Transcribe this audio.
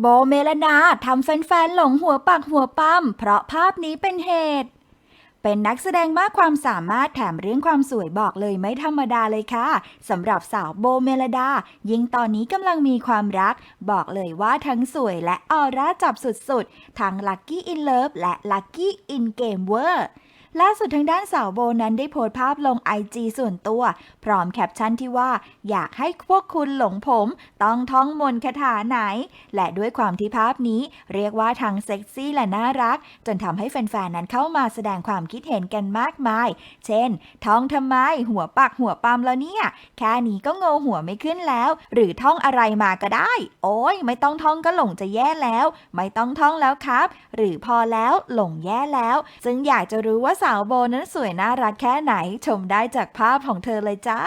โบเมลดาทำแฟนๆหลงหัวปักหัวปั๊มเพราะภาพนี้เป็นเหตุ เป็นนักแสดงมากความสามารถแถมเรื่องความสวยบอกเลยไม่ธรรมดาเลยค่ะสำหรับสาวโบเมลดา ยิ่งตอนนี้กำลังมีความรัก บอกเลยว่าทั้งสวยและออร่าจับสุดๆ ทั้งลั c กี้อินเลิฟและลั c กี้อินเกมเวอร์ ล่าสุดทางด้านสาวโบนั้นได้โพสต์ภาพลง IG ส่วนตัว พร้อมแคปชั่นที่ว่า อยากให้พวกคุณหลงผม ต้องท่องมนต์คาถาไหน และด้วยความที่ภาพนี้ เรียกว่าทั้งเซ็กซี่และน่ารัก จนทำให้แฟนๆนั้นเข้ามาแสดงความคิดเห็นกันมากมาย เช่น ท่องทำไม หัวปักหัวปั๊มแล้วเนี่ย แค่นี้ก็โงหัวไม่ขึ้นแล้ว หรือท่องอะไรมาก็ได้ โอ้ยไม่ต้องท่องก็หลงจะแย่แล้ว ไม่ต้องท่องแล้วครับ หรือพอแล้วหลงแย่แล้ว ซึ่งอยากจะรู้ว่าสาวโบนั้นสวยน่ารักแค่ไหนชมได้จากภาพของเธอเลยจ้า